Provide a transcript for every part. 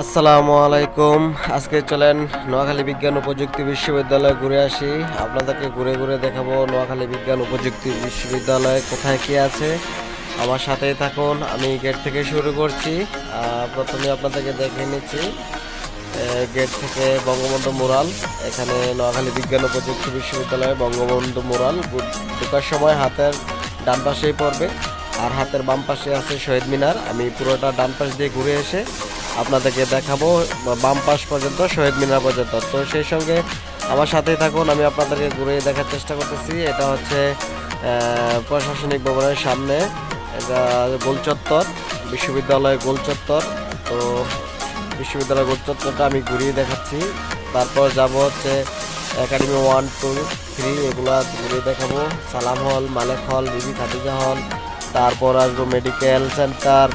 আসসালামু আলাইকুম। আজকে চলেন নোয়াখালী বিজ্ঞান ও প্রযুক্তি বিশ্ববিদ্যালয়ে ঘুরে আসি। আপনাদেরকে ঘুরে ঘুরে দেখাবো নোয়াখালী বিজ্ঞান ও প্রযুক্তি বিশ্ববিদ্যালয়ে কোথায় কি আছে। আমার সাথেই থাকুন, আমি গেট থেকে শুরু করছি। প্রথমে আপনাদেরকে দেখে নিচ্ছি গেট থেকে বঙ্গবন্ধু মুরাল। এখানে নোয়াখালী বিজ্ঞান ও প্রযুক্তি বিশ্ববিদ্যালয়ে বঙ্গবন্ধু মুরাল ঢোকার সময় হাতের ডান পাশেই পড়বে। আর হাতের বাম পাশে আছে শহীদ মিনার। আমি পুরোটা ডান পাশ দিয়ে ঘুরে এসে আপনাদেরকে দেখাবো, বাম পাশ পর্যন্ত, শহীদ মিনার পর্যন্ত। তো সেই সঙ্গে আমার সাথেই থাকুন, আমি আপনাদেরকে ঘুরে দেখার চেষ্টা করতেছি। এটা হচ্ছে প্রশাসনিক ভবনের সামনে। এটা গোলচত্বর বিশ্ববিদ্যালয় গোলচত্বর তো বিশ্ববিদ্যালয় গোলচত্বরটা আমি ঘুরিয়ে দেখাচ্ছি। তারপর যাব হচ্ছে একাডেমি ওয়ান টু থ্রি এগুলো ঘুরিয়ে দেখাবো। সালাম হল, মালেক হল, বিবি খাদিজা হল। তারপর আসব মেডিকেল সেন্টার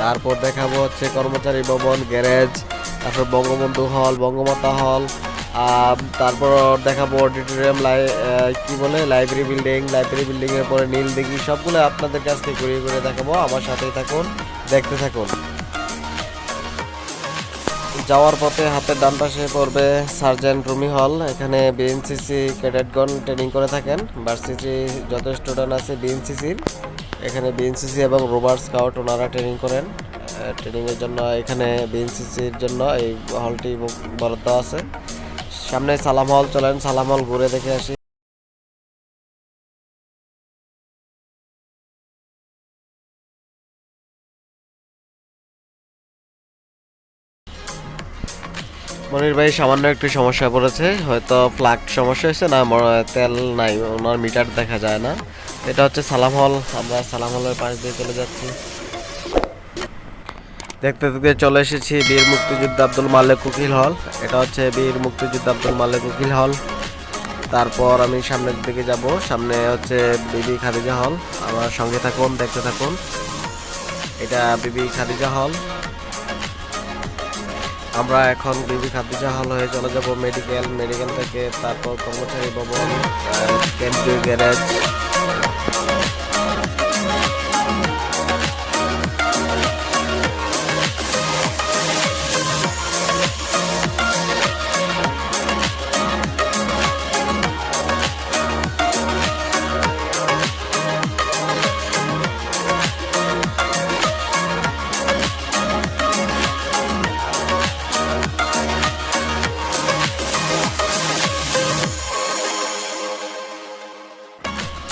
তারপর দেখাবো হচ্ছে কর্মচারী ভবন, গ্যারেজ, তারপর বঙ্গবন্ধু হল, বঙ্গমাতা হল তারপর দেখাবো অডিটোরিয়াম লাই কি বলে, লাইব্রেরি বিল্ডিং লাইব্রেরি বিল্ডিং এর পরে নীল দিঘি সবগুলো আপনাদের কাছ থেকে ঘুরিয়ে ঘুরে দেখাবো, আমার সাথেই থাকুন, দেখতে থাকুন। যাওয়ার পথে হাতের ডান পাশে পড়বে সার্জেন্ট রুমি হল, এখানে বিএনসিসি ক্যাডেটগণ ট্রেনিং করে থাকেন, ভার্সিটি যত স্টুডেন্ট আছে বিএনসিসির। এখানে বিএনসিসি এবং রোবার স্কাউট ওনারা ট্রেনিং করেন। ট্রেনিংয়ের জন্য এখানে বিএনসিসির জন্য এই হলটি বরাদ্দ আছে। সামনে সালাম হল চলেন সালাম হল ঘুরে দেখে আসি। মনির ভাই, সামান্য একটু সমস্যা পড়েছে। হয়তো প্লাগ সমস্যা হয়েছে না তেল নাই, ওনার মিটার দেখা যায় না। এটা হচ্ছে সালাম হল আমরা সালাম হলের পাশ দিয়ে চলে যাচ্ছি। দেখতে দেখতে চলে এসেছি বীর মুক্তিযুদ্ধ আব্দুল মালেক উকিল হল। এটা হচ্ছে বীর মুক্তিযুদ্ধ আব্দুল মালেক উকিল হল। তারপর আমি সামনের দিকে যাব, সামনে হচ্ছে বিবি খাদিজা হল। আমার সঙ্গে থাকুন, দেখতে থাকুন। এটা বিবি খাদিজা হল। আমরা এখন বিবি খাদিজা হল হয়ে চলে যাব মেডিকেল মেডিকেল থেকে তারপর কর্মচারী ভবন ক্যাম্পিউ গ্যারেজ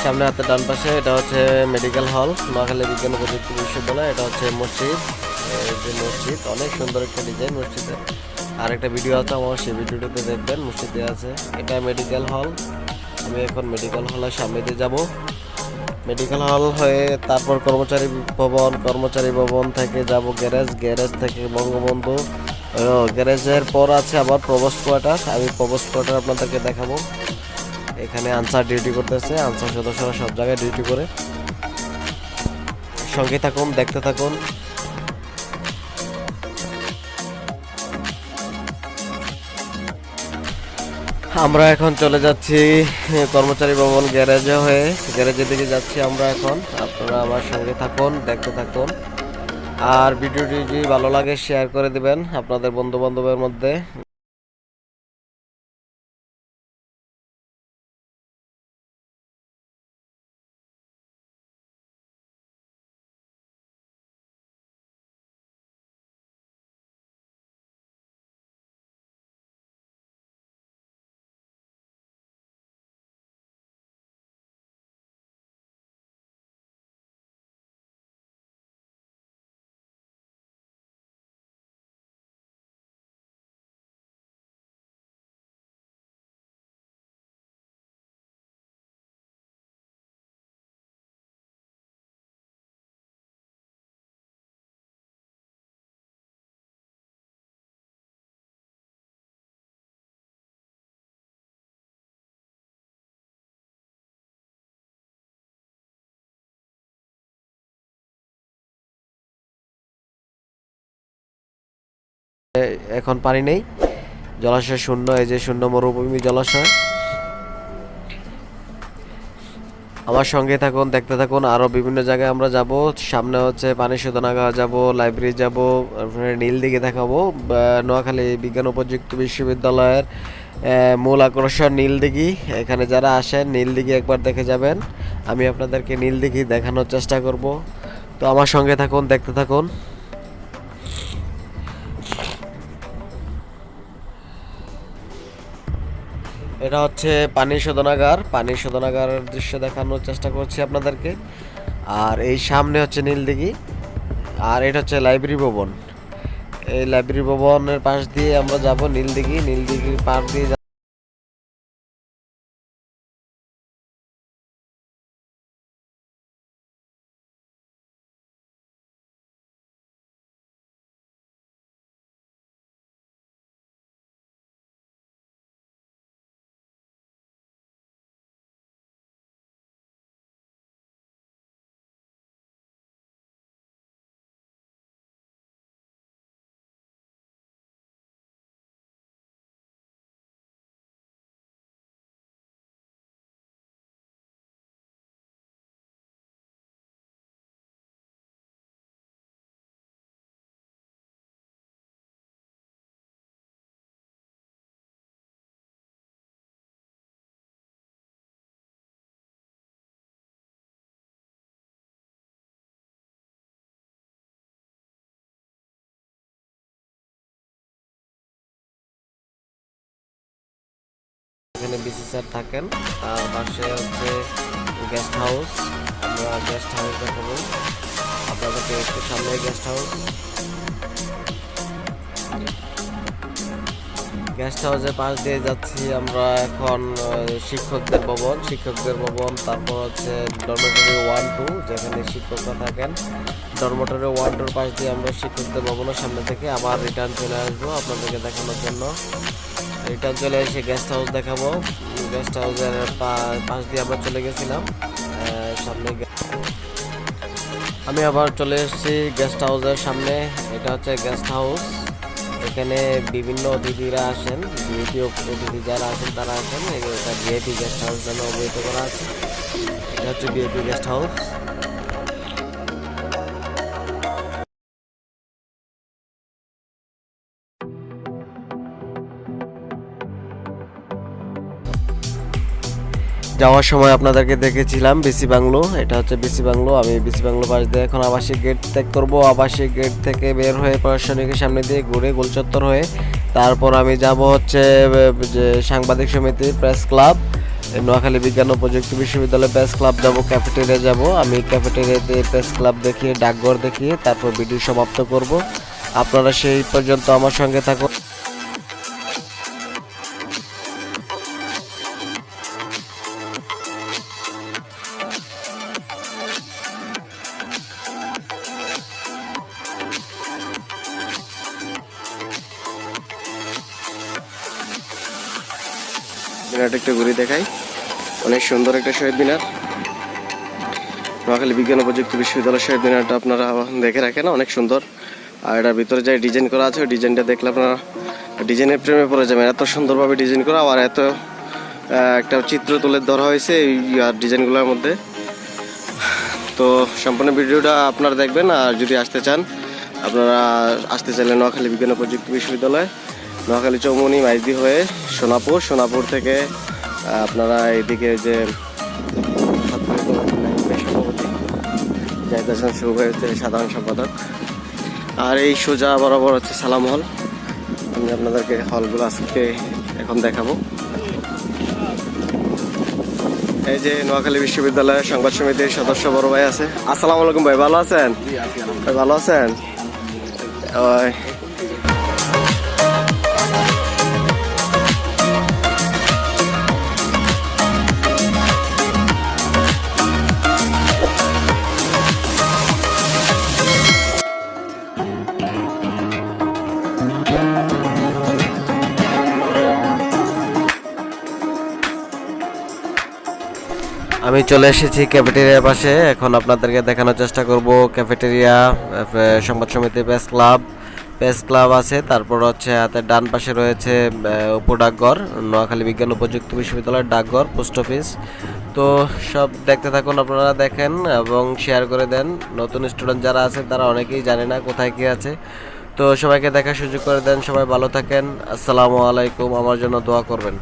সামনে হাতে ডান পাশে, এটা হচ্ছে মেডিকেল হল নোয়াখালী বিজ্ঞান প্রযুক্তি বিশ্ববিদ্যালয়, এটা হচ্ছে মসজিদ। যে মসজিদ, অনেক সুন্দর একটা ডিজাইন মসজিদের আর একটা ভিডিও আছে আমার সেই ভিডিওটাতে দেখবেন, মসজিদে আছে। এটা মেডিকেল হল আমি এখন মেডিকেল হলের সামনে দিয়ে যাব। মেডিকেল হল হয়ে তারপর কর্মচারী ভবন কর্মচারী ভবন থেকে যাব গ্যারেজ গ্যারেজ থেকে বঙ্গবন্ধু। গ্যারেজের পর আছে আবার প্রবোস্ট কোয়ার্টার, আমি প্রবোস্ট কোয়ার্টার আপনাদেরকে দেখাবো। এখানে আনসার ডিউটি করতেছে, আনসার সদস্যরা সব জায়গায় ডিউটি করে। সঙ্গে থাকুন, দেখতে থাকুন। আমরা এখন চলে যাচ্ছি কর্মচারী ভবন গ্যারেজে হয়ে। গ্যারেজের দিকে যাচ্ছি আমরা এখন। আপনারা আমার সঙ্গে থাকুন, দেখতে থাকুন। আর ভিডিওটি যদি ভালো লাগে শেয়ার করে দিবেন আপনাদের বন্ধু বান্ধবের মধ্যে। এখন পানি নেই। জলাশয় শূন্য, এই যে শূন্য মরুভূমি জলাশয়। আমার সঙ্গে থাকুন, দেখতে থাকুন আরও বিভিন্ন জায়গায় আমরা যাব। সামনে হচ্ছে পানি শোধনাগার যাব, লাইব্রেরি যাব, তারপরে নীলদিঘি দেখাবো। নোয়াখালী বিজ্ঞান ও প্রযুক্তি বিশ্ববিদ্যালয়ের মূল আকর্ষণ নীলদিঘি এখানে যারা আসেন নীলদিঘি একবার দেখে যাবেন। আমি আপনাদেরকে নীলদিঘি দেখানোর চেষ্টা করব। তো আমার সঙ্গে থাকুন, দেখতে থাকুন। এটা হচ্ছে পানি শোধনাগার। পানি শোধনাগারের দৃশ্য দেখানোর চেষ্টা করছি আপনাদেরকে। আর এই সামনে হচ্ছে নীলদিঘি। আর এটা হচ্ছে লাইব্রেরি ভবন। এই লাইব্রেরি ভবনের পাশ দিয়ে আমরা যাব নীলদিঘি। নীলদিঘির পাশ দিয়ে এখানে বিসি স্যার থাকেন। তার পাশে হচ্ছে গেস্ট হাউস আমরা গেস্ট হাউস দেখাবো। আপনাদেরকে একটু সামনে গেস্ট হাউস গেস্ট হাউসের পাশ দিয়ে যাচ্ছি আমরা এখন শিক্ষকদের ভবন। শিক্ষকদের ভবন, তারপর হচ্ছে ডরমেটরি ওয়ান টু যেখানে শিক্ষকরা থাকেন। ডরমেটরি ওয়ান টুর পাশ দিয়ে আমরা শিক্ষকদের ভবনের সামনে থেকে আবার রিটার্ন চলে আসব আপনাদেরকে দেখানোর জন্য। রিটার্ন চলে এসে গেস্ট হাউস দেখাবো। গেস্ট হাউসের পাশ দিয়ে আমরা চলে গেছিলাম সামনে আমি আবার চলে এসেছি গেস্ট হাউসের সামনে। এটা হচ্ছে গেস্ট হাউস এখানে বিভিন্ন অতিথিরা আসেন। ভিআইপি অতিথি যারা আছেন, তারা আসেন। এটা ভিআইপি গেস্ট হাউস নামে অভিহিত করা আছে। এটা হচ্ছে ভিআইপি গেস্ট হাউস যাওয়ার সময় আপনাদেরকে দেখেছিলাম বিসি বাংলো, এটা হচ্ছে বিসি বাংলো, আমি বিসি বাংলো পাশ দিয়ে এখন আবাসিক গেট ত্যাগ করব, আবাসিক গেট থেকে বের হয়ে প্রশাসনিকের সামনে দিয়ে ঘুরে গোলচত্বর হয়ে তারপর আমি যাব হচ্ছে যে সাংবাদিক সমিতি প্রেস ক্লাব নোয়াখালী বিজ্ঞান ও প্রযুক্তি বিশ্ববিদ্যালয় প্রেস ক্লাব যাব ক্যাফেটেরিয়া যাব, আমি ক্যাফেটেরিয়াতে প্রেস ক্লাব দেখিয়ে, ডাকঘর দেখিয়ে তারপর ভিডিও সমাপ্ত করব। আপনারা সেই পর্যন্ত আমার সঙ্গে থাকুন। মিনারটা একটু ঘুরে দেখাই। অনেক সুন্দর একটা শহীদ মিনার। নোয়াখালী বিজ্ঞান ও প্রযুক্তি বিশ্ববিদ্যালয় শহীদ মিনারটা আপনারা দেখে রাখেন, অনেক সুন্দর। আর এটার ভিতরে যে ডিজাইন করা আছে, ওই ডিজাইনটা দেখলে আপনারা ডিজাইনের প্রেমে পড়ে যাবেন। এত সুন্দরভাবে ডিজাইন করা আর এত একটা চিত্র তুলে ধরা হয়েছে এই আর ডিজাইনগুলোর মধ্যে। তো সম্পূর্ণ ভিডিওটা আপনারা দেখবেন, আর যদি আসতে চান, আপনারা আসতে চাইলে নোয়াখালী বিজ্ঞান ও প্রযুক্তি বিশ্ববিদ্যালয়। নোয়াখালী চৌমনি মাইজদি হয়ে সোনাপুর। সোনাপুর থেকে আপনারা এইদিকে যে সভাপতি জাহিদ হাসান শুভ হচ্ছে সাধারণ সম্পাদক। আর এই সোজা বরাবর হচ্ছে সালাম হল। আমি আপনাদেরকে হলগুলো আজকে এখন দেখাবো। এই যে নোয়াখালী বিশ্ববিদ্যালয়ের সংবাদ সমিতির সদস্য বড় ভাই আছে। আসসালামু আলাইকুম ভাই ভালো আছেন? ভাই ভালো আছেন? ওই আমি চলে এসেছি ক্যাফেটেরিয়ার পাশে। এখন আপনাদেরকে দেখানোর চেষ্টা করব ক্যাফেটেরিয়া সংবাদ সমিতি প্রেস ক্লাব প্রেস ক্লাব আছে তারপর হচ্ছে হাতে ডান পাশে রয়েছে আহ, উপ ডাকঘর নোয়াখালী বিজ্ঞান ও প্রযুক্তি বিশ্ববিদ্যালয়ের ডাকঘর পোস্ট অফিস তো সব দেখতে থাকুন আপনারা দেখেন এবং শেয়ার করে দেন। নতুন স্টুডেন্ট যারা আছে তারা অনেকেই জানে না কোথায় কি আছে। তো সবাইকে দেখার সুযোগ করে দেন সবাই ভালো থাকেন। আসসালামু আলাইকুম আমার জন্য দোয়া করবেন।